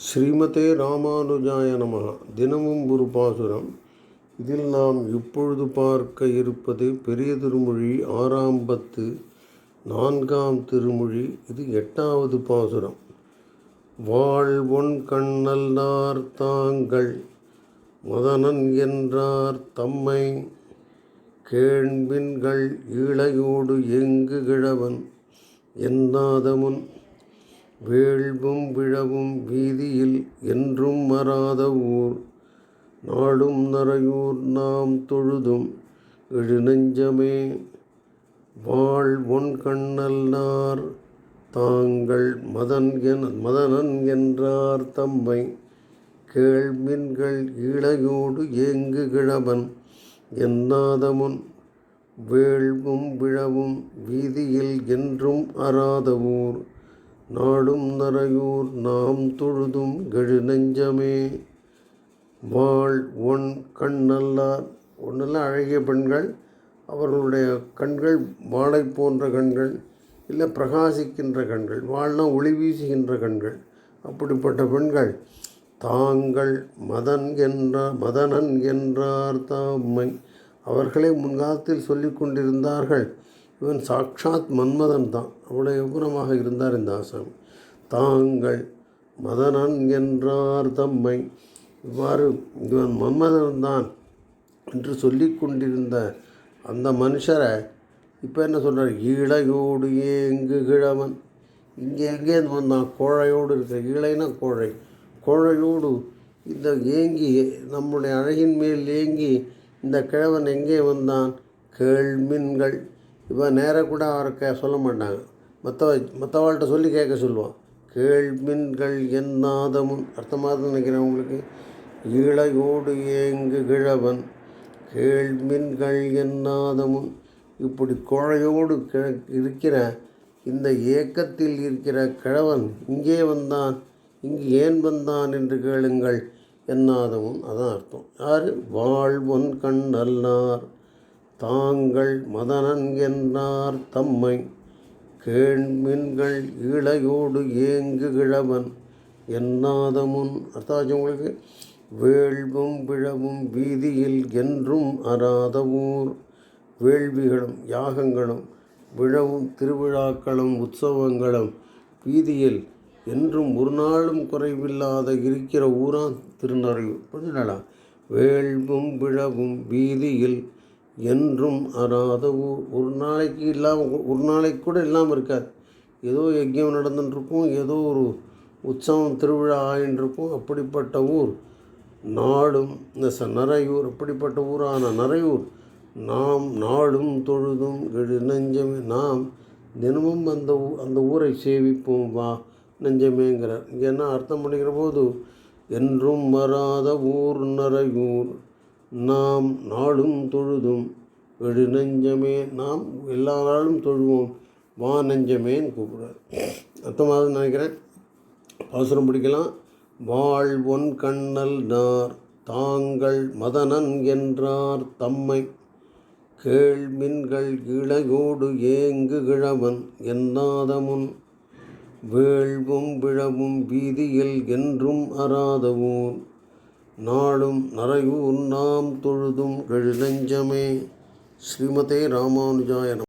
ஸ்ரீமதே ராமானுஜாய நம தினமும் ஒரு பாசுரம். இதில் நாம் இப்பொழுது பார்க்க இருப்பது பெரிய திருமொழி ஆறாம் பத்து நான்காம் திருமொழி. இது எட்டாவது பாசுரம். வாழ்வொன் கண்ணல்லார் தாங்கள் மதனன் என்றார் தம்மை. கேண்பின்கள் ஈழையோடு எங்கு கிழவன் என்னாதமுன் வேள்வும் விழவும் வீதியில் என்றும் மறாத ஊர். நாடும் நரையூர் நாம் தொழுதும் எழுநெஞ்சமே வாழ் ஒன் கண்ணல்லார் தாங்கள் மதன் என் மதனன் என்றார் தம்மை. கேள்மின்கள் இளையோடு ஏங்கு கிழவன் என்னாதமுன் வேள்வும் விழவும் வீதியில் என்றும் அறாத ஊர். நாடும் நரையூர் நாம் தொழுதும் கெழு நெஞ்சமே வாழ் ஒன் கண்ணல்லார் ஒன்றெல்லாம் அழகிய பெண்கள். அவர்களுடைய கண்கள் வாழை போன்ற கண்கள் இல்லை பிரகாசிக்கின்ற கண்கள் வாழ்னா ஒளி வீசுகின்ற கண்கள். அப்படிப்பட்ட பெண்கள் தாங்கள் மதன் என்ற மதனன் என்றார் தாம்மை. அவர்களே முன்காலத்தில் சொல்லி கொண்டிருந்தார்கள். இவன் சாட்சாத் மன்மதன் தான். அவ்வளோ உபுரமாக இருந்தார் இந்த ஆசாமி தாங்கள் மதனன் என்றார் தம்மை. இவ்வாறு இவன் மன்மதன் தான் என்று சொல்லி கொண்டிருந்த அந்த மனுஷரை இப்போ என்ன சொல்கிறார் ஈழையோடு ஏங்கு கிழவன் இங்கே எங்கே வந்தான்? கோழையோடு இருக்கிற ஈழைனா கோழை. கோழையோடு இந்த ஏங்கி நம்முடைய அழகின் மேல் ஏங்கி இந்த கிழவன் எங்கே வந்தான்? கேள்மின்கள். இவன் நேராக கூட அவரை கே சொல்ல மாட்டாங்க. மற்ற மற்றவாள்கிட்ட சொல்லி கேட்க சொல்லுவான். கேள்மின்கள் என்னாதமும் அர்த்தமாக நினைக்கிறேன் உங்களுக்கு. ஈழையோடு ஏங்கு கிழவன் கேள்மின்கள் என்னாதமும் இப்படி கோழையோடு கிழ இருக்கிற இந்த ஏக்கத்தில் இருக்கிற கிழவன் இங்கே வந்தான் இங்கு ஏன் வந்தான் என்று கேளுங்கள். என்னாதவும் அதான் அர்த்தம். யார்? வாழ்வன் கண் அல்லார் தாங்கள் மதனன் என்றார் தம்மை கேண்மின்கள் இளையோடு ஏங்கு கிழவன் என்னாதமுன் அர்த்தாச்சு உங்களுக்கு? வேள்வும் பிழவும் வீதியில் என்றும் அறாத ஊர். வேள்விகளும் யாகங்களும் விழவும் திருவிழாக்களும் உற்சவங்களும் வீதியில் என்றும் ஒரு நாளும் குறைவில்லாத இருக்கிற ஊரான் திருநறையூர் புரிஞ்சுடா வேள்வும் விழவும் வீதியில் என்றும் அறாத ஊர் ஒரு நாளைக்கு இல்லாமல் ஒரு நாளைக்கு கூட இல்லாமல் இருக்காது. ஏதோ யஜ்யம் நடந்துட்டுருக்கும் ஏதோ ஒரு உற்சவம் திருவிழா ஆயின்றிருக்கும். அப்படிப்பட்ட ஊர் நாடும் இந்த ச நரையூர் அப்படிப்பட்ட ஊரான நரையூர் நாம் நாடும் தொழுதும் எழு நெஞ்சமே நாம் தினமும் அந்த ஊ அந்த ஊரை சேவிப்போம் வா நெஞ்சமேங்கிறார். இங்கே என்ன அர்த்தம் பண்ணிக்கிற போது என்றும் வராத ஊர் நரையூர் நாம் நாளும் தொழுதும். வெடு நெஞ்சமே நாம் எல்லா நாளும் தொழுவோம். வா நெஞ்சமேன்னு கூப்பிடுறார். அர்த்தமாக நினைக்கிறேன். பாசுரம் பிடிக்கலாம். வாழ்வொன் கண்ணல் நார் தாங்கள் மதனன் என்றார் தம்மை. கேள்மின்கள் இளையோடு ஏங்கு கிழவன் என்னாதமுன் வேள்வும் விழவும் வீதியில் என்றும் அறாதவோன் நாளும் நரையூர் நாம் தொழுதும் கெழுநெஞ்சமே. ஸ்ரீமதே ராமானுஜாய